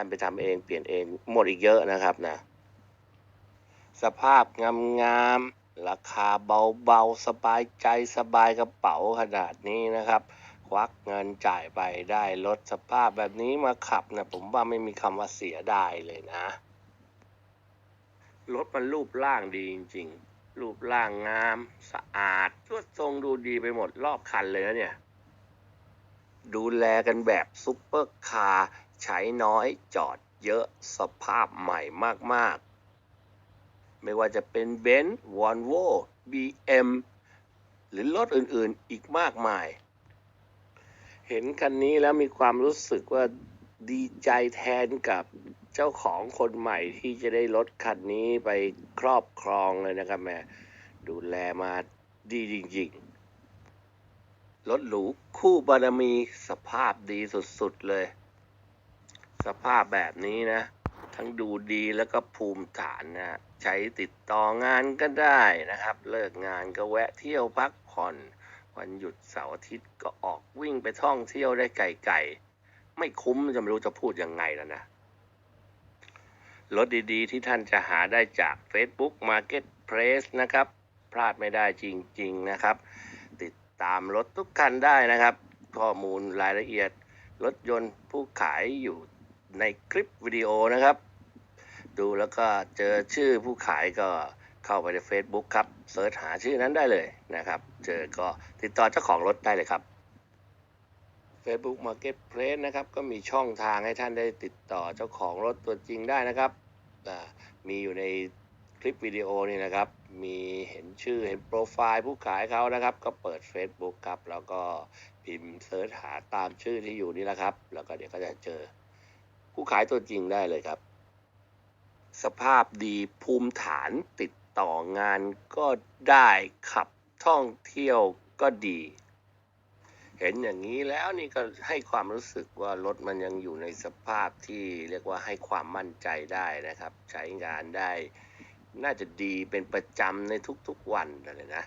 ท่านไปทำเองเปลี่ยนเองหมดอีกเยอะนะครับนะ สภาพงามๆ ราคาเบาๆ สบายใจสบายกระเป๋าขนาดนี้นะครับ ควักเงินจ่ายไปได้รถสภาพแบบนี้มาขับนะผมว่าไม่มีคำว่าเสียดายเลยนะ รถมันรูปร่างดีจริง ๆ รูปร่างงามสะอาดรวดทรงดูดีไปหมดรอบคันเลยนะเนี่ย ดูแลกันแบบซุปเปอร์คาร์ ใช้น้อยจอดเยอะสภาพใหม่มาก ๆ ไม่ว่าจะเป็นเบนซ์วอลโว่บีเอ็มหรือรถอื่นๆอีกมากมาย เห็นคันนี้แล้วมีความรู้สึกว่าดีใจแทนกับเจ้าของคนใหม่ที่จะได้รถคันนี้ไปครอบครองเลยนะครับแม่ดูแลมาดีจริงๆ รถหรูคู่บารมีสภาพดีสุดๆเลย สภาพแบบนี้นะ ทั้งดูดีแล้วก็ภูมิฐานนะใช้ติดต่องานก็ได้นะครับ เลิกงานก็แวะเที่ยวพักผ่อน วันหยุดเสาร์อาทิตย์ก็ออกวิ่งไปท่องเที่ยวได้ไกลๆไม่คุ้มจะไม่รู้จะพูดยังไงแล้วนะรถดีๆ ที่ท่านจะหาได้จาก Facebook Marketplace นะครับ พลาดไม่ได้จริง ๆ นะครับ ติดตามรถทุกคันได้นะครับ ข้อมูลรายละเอียด รถยนต์ผู้ขายอยู่ ในคลิปวิดีโอนะครับ ดูแล้วก็เจอชื่อผู้ขายก็เข้าไปใน Facebook ครับเสิร์ชหาชื่อนั้นได้เลยนะครับ เจอก็ติดต่อเจ้าของรถได้เลยครับ Facebook Marketplace นะครับ ก็มีช่องทางให้ท่านได้ติดต่อเจ้าของรถตัวจริงได้นะครับ มีอยู่ในคลิปวิดีโอนี่นะครับ มีเห็นชื่อเห็นโปรไฟล์ผู้ขายเขานะครับ ก็เปิด Facebook ครับ แล้วก็พิมพ์เสิร์ชหาตามชื่อที่อยู่นี่แหละครับ แล้วก็เดี๋ยวก็จะเจอ ผู้ขายตัวจริงได้เลยครับ สภาพดีภูมิฐานติดต่องานก็ได้ขับท่องเที่ยวก็ดี เห็นอย่างนี้แล้วนี่ก็ให้ความรู้สึกว่ารถมันยังอยู่ในสภาพที่เรียกว่าให้ความมั่นใจได้นะครับ ใช้งานได้ น่าจะดีเป็นประจำในทุกๆวันเลยนะ